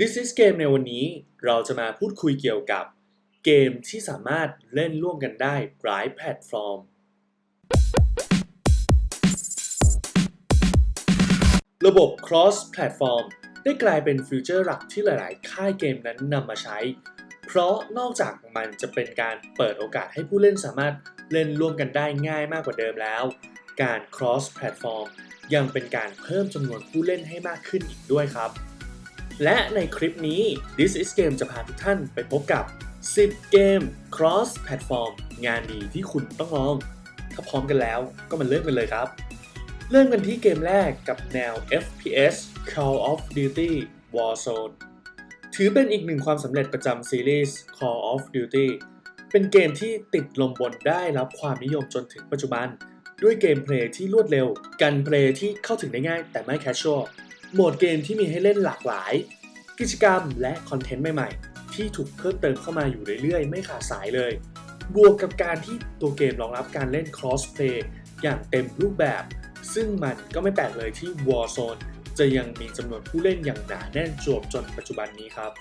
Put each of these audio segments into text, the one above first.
This is Game ในวันนี้เราจะมาพูดคุยเกี่ยวกับเกมที่สามารถเล่นร่วมกันได้หลายแพลตฟอร์ม ระบบ cross platform ได้กลายเป็นฟิวเจอร์หลักที่หลาย ๆ ค่ายเกมนั้นนำมาใช้ เพราะนอกจากมันจะเป็นการเปิดโอกาสให้ผู้เล่นสามารถเล่นร่วมกันได้ง่ายมากกว่าเดิมแล้ว การ cross platform ยังเป็นการเพิ่มจำนวนผู้เล่นให้มากขึ้นอีกด้วยครับ และในคลิปนี้ This is Game จะพาทุกท่านไปพบกับ 10 เกม cross platform งานดีที่คุณต้องลอง ถ้าพร้อมกันแล้วก็มาเริ่มกันเลยครับ เริ่มกันที่เกมแรกกับแนว FPS Call of Duty Warzone ถือเป็นอีกหนึ่งความสำเร็จประจำซีรีส์ Call of Duty เป็นเกมที่ติดลมบนได้รับความนิยมจนถึงปัจจุบัน ด้วยเกมเพลย์ที่รวดเร็ว กันเพลย์ที่เข้าถึงได้ง่ายแต่ไม่แคชชวล โหมดเกมที่มีให้เล่นหลากหลาย กิจกรรมและคอนเทนต์ใหม่ๆ ที่ถูกเพิ่มเติมเข้ามาอยู่เรื่อยๆ ไม่ขาดสายเลย บวกกับการที่ตัวเกมรองรับการเล่น crossplay อย่างเต็มรูปแบบ ซึ่งมันก็ไม่แปลกเลยที่ Warzone จะยังมีจำนวนผู้เล่นอย่างหนาแน่นจวบจนปัจจุบันนี้ครับ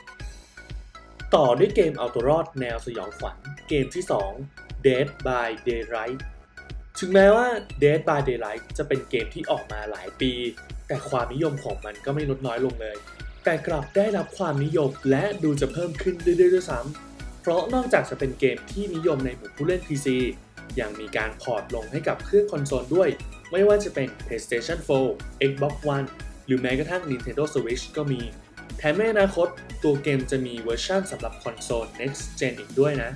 ต่อด้วยเกมเอาตัวรอดแนวสยองขวัญเกมที่ 2 Dead by Daylight ถึงแม้ว่า Dead by Daylight จะเป็นเกมที่ออกมาหลายปี แต่ความนิยมของมันก็ไม่ลดน้อยลงเลย แต่กลับได้รับความนิยมและดูจะเพิ่มขึ้นเรื่อยๆด้วยซ้ำเพราะนอกจากจะเป็นเกมที่นิยมในหมู่ผู้เล่น PC ยังมีการพอร์ตลงให้กับเครื่องคอนโซลด้วย ไม่ว่าจะเป็น PlayStation 4 Xbox One หรือแม้กระทั่ง Nintendo Switch ก็มี แถมในอนาคตตัวเกมจะมีเวอร์ชันสำหรับคอนโซล Next Gen อีกด้วยนะ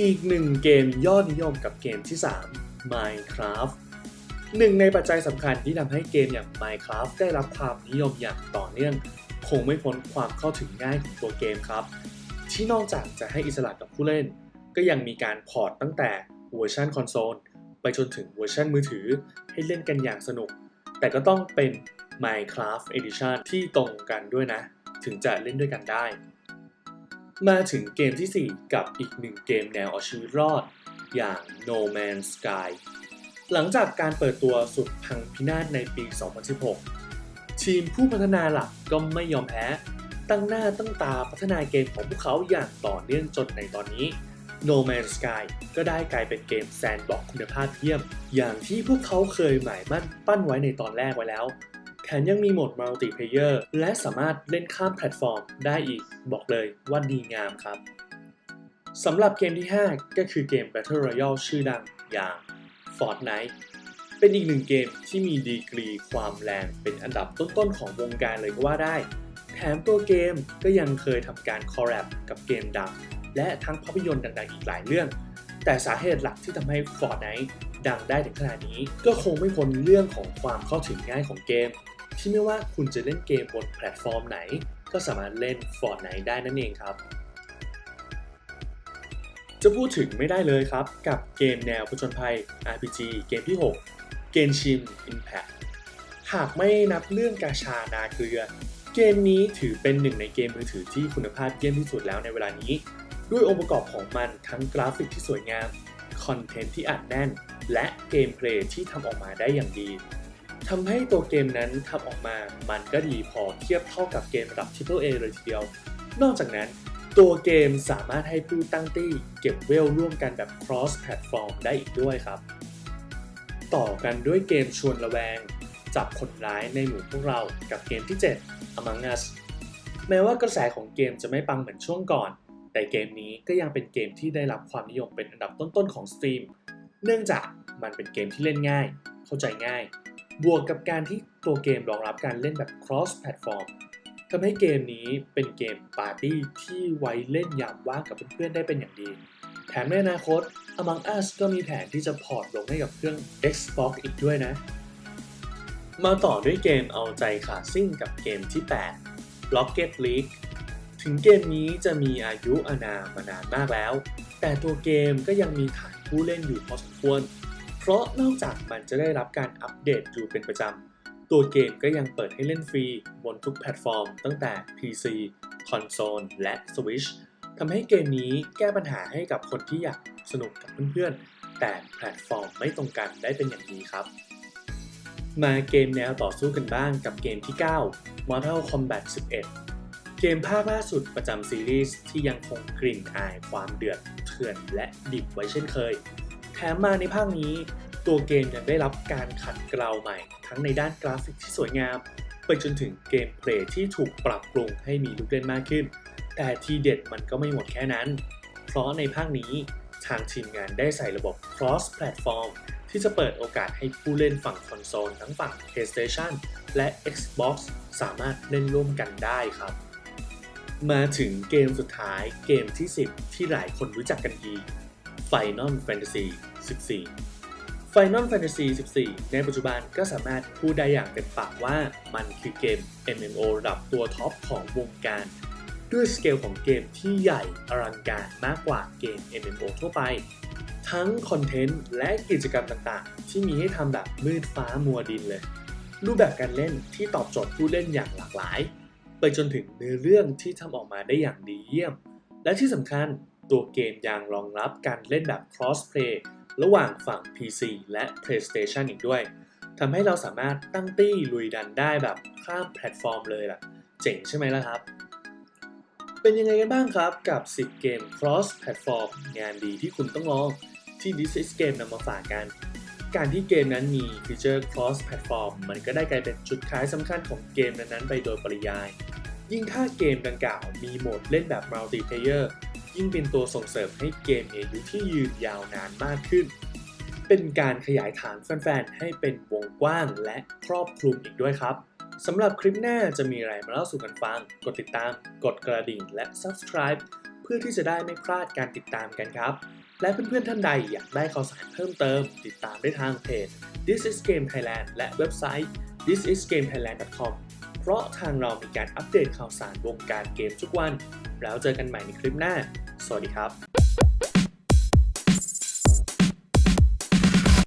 อีกหนึ่งเกมยอดนิยมกับเกมที่ 3 Minecraft หนึ่งในปัจจัยสำคัญที่ทำให้เกมอย่าง Minecraft ได้รับความนิยมอย่างต่อเนื่อง คงไม่พ้นความเข้าถึงง่ายของตัวเกมครับ ที่นอกจากจะให้อิสระกับผู้เล่น ก็ยังมีการพอร์ตตั้งแต่เวอร์ชันคอนโซลไปจนถึงเวอร์ชันมือถือให้เล่นกันอย่างสนุก แต่ก็ต้องเป็น Minecraft Edition ที่ตรงกันด้วยนะ ถึงจะเล่นด้วยกันได้ มาถึงเกมทีสี่4 กับอีกหนึ่งเกมแนวเอาชีวิตรอด อย่าง No Man's Sky หลังจากการเปิดตัวสุดพังพินาศในปี 2016 ทีมผู้พัฒนาหลักก็ไม่ยอมแพ้ ตั้งหน้าตั้งตาพัฒนาเกมของพวกเขาอย่างต่อเนื่องจนในตอนนี้ No Man's Sky ก็ได้กลายเป็นเกมแซนด์บ็อกคุณภาพเยี่ยม อย่างที่พวกเขาเคยหมายมั่นปั้นไว้ในตอนแรกไว้แล้ว แถมยังมีโหมดมัลติเพเยอร์และสามารถเล่นข้ามแพลตฟอร์มได้อีก บอกเลยว่าดีงามครับสำหรับเกมที่ 5 ก็คือเกม Battle Royale ชื่อดังอย่าง Fortnite เป็นอีกหนึ่งเกมที่มีดีกรีความแรงเป็นอันดับต้นๆของวงการเลยก็ว่าได้ แถมตัวเกมก็ยังเคยทำการคอร์รัปกับเกมดังและทั้งภาพยนตร์ดังๆอีกหลายเรื่อง แต่สาเหตุหลักที่ทำให้ Fortnite ดังได้ถึงขนาดนี้ ก็คงไม่พ้นเรื่องของความเข้าถึงง่ายของเกม ที่ไม่ว่าคุณจะเล่นเกมบนแพลตฟอร์มไหน ก็สามารถเล่น Fortnite ได้นั่นเองครับ จะพูดถึงไม่ได้เลยครับ กับเกมแนวผจญภัย RPG เกมที่6เกนชิม Impact หากไม่นับเรื่องกาชานาเกลือ เกมนี้ถือเป็นหนึ่งในเกมมือถือที่คุณภาพเยี่ยมที่สุดแล้วในเวลานี้ ด้วยองค์ประกอบของมันทั้งกราฟิกที่สวยงาม คอนเทนต์ที่อัดแน่น และเกมเพลย์ที่ทำออกมาได้อย่างดีทำให้ตัวเกมนั้นทำออกมา มันก็ดีพอเทียบเท่ากับเกมระดับ Triple A เลยทีเดียว นอกจากนั้น ตัวเกมสามารถให้ผู้ตั้งตี้เก็บเวลร่วมกันแบบ cross platform ได้อีกด้วยครับ ต่อกันด้วยเกมชวนระแวง จับคนร้ายในหมู่พวกเรากับเกมที่ 7 Among Us แม้ว่ากระแสของเกมจะไม่ปังเหมือนช่วงก่อน แต่เกมนี้ก็ยังเป็นเกมที่ได้รับความนิยมเป็นอันดับต้นๆของ Steam เนื่องจากมันเป็นเกมที่เล่นง่าย เข้าใจง่าย บวกกับการที่ตัวเกมรองรับการเล่นแบบ cross platform ทำให้เกมนี้เป็นเกมปาร์ตี้ที่ไว้เล่นยามว่างกับเพื่อนๆได้เป็นอย่างดี แถมในอนาคต Among Us ก็มีแผนที่จะพอร์ตลงให้กับเครื่อง Xbox อีกด้วยนะ มาต่อด้วยเกมเอาใจขาซิ่งกับเกมที่ 8 Rocket League ถึงเกมนี้จะมีอายุอานามานานมากแล้ว แต่ตัวเกมก็ยังมีฐานผู้เล่นอยู่พอสมควร เพราะนอกจากมันจะได้รับการอัปเดตอยู่เป็นประจำ ตัวเกมก็ยังเปิดให้เล่นฟรีบนทุกแพลตฟอร์ม ตั้งแต่ PC คอนโซลและ Switch ทำให้เกมนี้แก้ปัญหาให้กับคนที่อยากสนุกกับเพื่อนๆ แต่แพลตฟอร์มไม่ตรงกันได้เป็นอย่างดีครับ มาเกมแนวต่อสู้กันบ้างกับเกมที่ 9 Mortal Kombat 11 เกมภาคล่าสุดประจำซีรีส์ที่ยังคงกลิ่นอายความเดือดเถื่อนและดิบไว้เช่นเคย แถมมาในภาคนี้ ตัวเกมยังได้รับการขัดเกลาใหม่ ทั้งในด้านกราฟิกที่สวยงาม ไปจนถึงเกมเพลย์ที่ถูกปรับปรุงให้มีลูกเล่นมากขึ้น แต่ทีเด็ดมันก็ไม่หมดแค่นั้น เพราะในภาคนี้ทางทีมงานได้ใส่ระบบ cross platform ที่จะเปิดโอกาสให้ผู้เล่นฝั่งคอนโซลทั้งฝั่ง PlayStation และ Xbox สามารถเล่นร่วมกันได้ครับ มาถึงเกมสุดท้ายเกมที่ 10 ที่หลายคนรู้จักกันดี Final Fantasy 14 Final Fantasy 14 ในปัจจุบันก็สามารถพูดได้อย่างเต็มปากว่ามันคือเกม MMO ระดับตัวท็อปของวงการ ด้วยสเกลของเกมที่ใหญ่อลังการมากกว่าเกม MMO ทั่วไป ทั้งคอนเทนต์และกิจกรรมต่างๆ ที่มีให้ทำแบบมืดฟ้ามัวดินเลย รูปแบบการเล่นที่ตอบโจทย์ผู้เล่นอย่างหลากหลาย ไปจนถึงเนื้อเรื่องที่ทำออกมาได้อย่างดีเยี่ยม และที่สำคัญตัวเกมยังรองรับการเล่นแบบ crossplay ระหว่างฝั่ง PC และ PlayStation อีกด้วยทำให้เราสามารถตั้งตี้ลุยดันได้แบบข้ามแพลตฟอร์มเลยล่ะ เจ๋งใช่ไหมล่ะครับ เป็นยังไงกันบ้างครับกับ 10 เกม cross platform งานดีที่คุณต้องลองที่ This is Game นำมาฝากกัน การที่เกมนั้นมีฟีเจอร์ cross platform มันก็ได้กลายเป็นจุดขายสำคัญของเกมนั้นๆไปโดยปริยาย ยิ่งถ้าเกมดังกล่าวมีโหมดเล่นแบบ multiplayer ยิ่งเป็นตัวส่งเสริมให้เกมมีอายุที่ยืนยาวนานมากขึ้น เป็นการขยายฐานแฟนๆ ให้เป็นวงกว้างและครอบคลุมอีกด้วยครับสำหรับคลิปหน้าจะมีอะไรมาเล่าสู่กันฟัง กดติดตาม กดกระดิ่งและ subscribe เพื่อที่จะได้ไม่พลาดการติดตามกันครับ และเพื่อนๆท่านใดอยากได้ข่าวสารเพิ่มเติม ติดตามได้ทางเพจ This is Game Thailand และเว็บไซต์ thisisgamethailand.com เพราะทางเรามีการอัปเดตข่าวสารวงการเกมทุกวัน แล้วเจอกันใหม่ในคลิปหน้า สวัสดีครับ